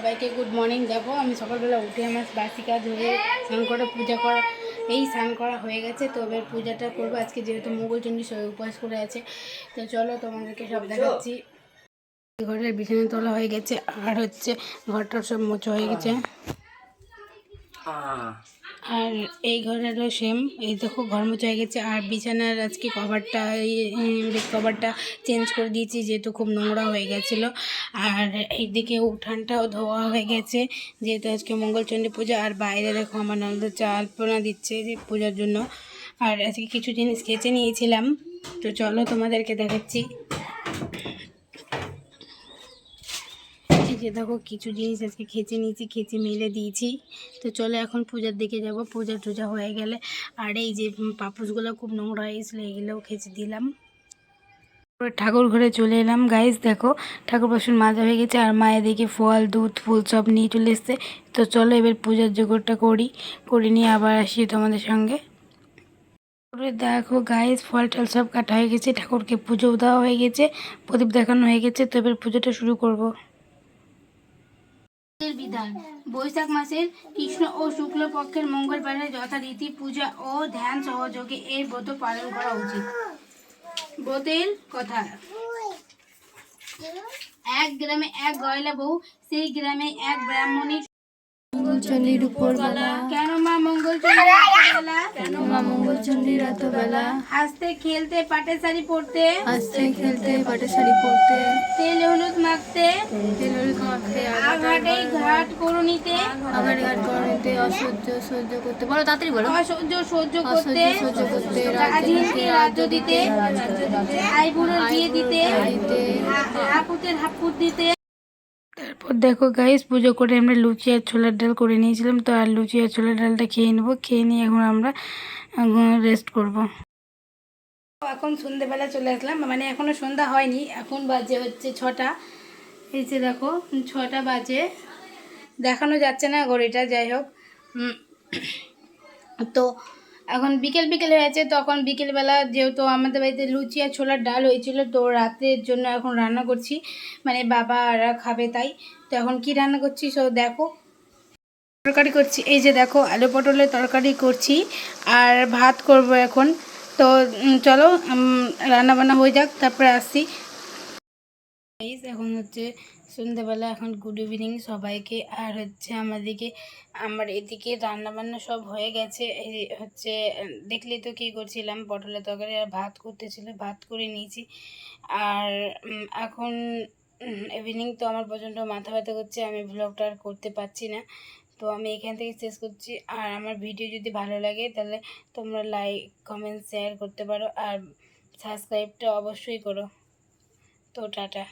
সবাইকে good morning দেখো আমি সকালবেলা উঠে আমার বাসি কাজ হয়ে স্নান করে পূজা করা এই স্নান করা হয়ে গেছে, তো এবার পূজাটা করব। আজকে যেহেতু মোগলচণ্ডী সবাই উপবাস করে আছে, তো চলো তোমাদেরকে সব দেখাচ্ছি। ঘরের বিছানা তোলা হয়ে গেছে, আর হচ্ছে ঘরটা সব মোচা হয়ে গেছে। আর এই ঘরেরও সেম এই দেখো ঘর মোচা হয়ে গেছে। আর বিছানার আজকে কভারটা বেড কভারটা চেঞ্জ করে দিয়েছি, যেহেতু খুব নোংরা হয়ে গেছিল। আর এইদিকে উঠানটাও ধোয়া হয়ে গেছে। যেহেতু আজকে মঙ্গলচণ্ডী পূজা, আর বাইরে দেখো আমার নন্দ চা আলপনা দিচ্ছে যে পূজার জন্য। আর আজকে কিছু জিনিস খেচে নিয়েছিলাম। তো চলো তোমাদেরকে দেখাচ্ছি। যে দেখো কিছু জিনিস আজকে খেচে নিয়েছি, খেচে মেলে দিয়েছি। তো চলো এখন পূজার দিকে যাব, পূজা টুজা হয়ে গেলে। আর এই যে পাপুসগুলো খুব নোংরা হয়ে গেছিল, এগুলোও খেচে দিলাম। ঠাকুর ঘরে চলে এলাম। গাইজ দেখো, ঠাকুর বাসন মাজা হয়ে গেছে, আর মায়ের দিকে ফল, দুধ, ফুল সব নিয়ে চলে এসছে। তো চলো এবার পূজার জোগাড়টা করি, করে নিয়ে আবার আসি তোমাদের সঙ্গে। দেখো গাইজ ফল টল সব কাটা হয়ে গেছে, ঠাকুরকে পুজো দেওয়া হয়ে গেছে, প্রদীপ দেখানো হয়ে গেছে। তো এবার পুজোটা শুরু করব। বিধান। বৈশাখ মাসের কৃষ্ণ ও শুক্ল পক্ষের মঙ্গলবারে যথারীতি পূজা ও ধ্যান সহযোগে এই ব্রত পালন করা উচিত। ব্রতের কথা। এক গ্রামে এক গয়লা বউ, সেই গ্রামে এক ব্রাহ্মণী মঙ্গলচণ্ডীর উপর বেলা কেন মা মঙ্গলচন্দ্র কেন মা মঙ্গলচণ্ডীর এত বেলা হাসতে খেলতে পাটে শাড়ি পরতে? হাসতে খেলতে পাটে শাড়ি পরতে। তেল হলুদ মাখতে? তেল হলুদ মাখতে আঘাটে ঘাট করুনিতে আগার ঘাট করতে অসহ্য সহ্য করতে। বলো তাড়াতাড়ি বলো। অসহ্য সহ্য করতে? সহ্য করতে রাজনীতি রাজ্য দিতে? ভাই বোনের বিয়ে দিতে? দিতে। হাপুতের হাপুত দিতে? তারপর দেখো গাইস পুজো করে আমরা লুচি আর ছোলার ডাল করে নিয়েছিলাম, তো আর লুচি আর ছোলার ডালটা খেয়ে নেব, খেয়ে নিয়ে এখন আমরা রেস্ট করব। এখন সন্ধ্যেবেলা চলে আসলাম মানে এখনও সন্ধ্যা হয়নি, এখন বাজে হচ্ছে ছটা। এই যে দেখো, ছটা বাজে। দেখানো যাচ্ছে না ঘড়িটা, যাই হোক। তো এখন বিকেল বিকেল হয়েছে, তখন বিকেলবেলা যেহেতু আমাদের বাড়িতে লুচি আর ছোলার ডাল হয়েছিল, তো রাতের জন্য এখন রান্না করছি। মানে বাবারা খাবে তাই। তো এখন কি রান্না করছি সো দেখো। তরকারি করছি, এই যে দেখো, আলু পটলের তরকারি করছি, আর ভাত করব এখন। তো চলো রান্না বান্না হয়ে যাক, তারপরে আসছি। গাইস এখন হচ্ছে সন্ধ্যেবেলা, এখন গুড ইভিনিং সবাইকে। আর হচ্ছে আমাদেরকে, আমার এদিকে রান্না বান্না সব হয়ে গেছে। হচ্ছে, দেখলি তো কী করছিলাম, পটলের তরকারি আর ভাত করতেছিল, ভাত করে নিয়েছি। আর এখন ইভিনিং তো আমার প্রচণ্ড মাথা ব্যথা করছে, আমি ব্লগটা আর করতে পারছি না। তো আমি এখান থেকে শেষ করছি। আর আমার ভিডিও যদি ভালো লাগে, তাহলে তোমরা লাইক কমেন্ট শেয়ার করতে পারো। আর সাবস্ক্রাইবটা অবশ্যই করো। তো টাটা।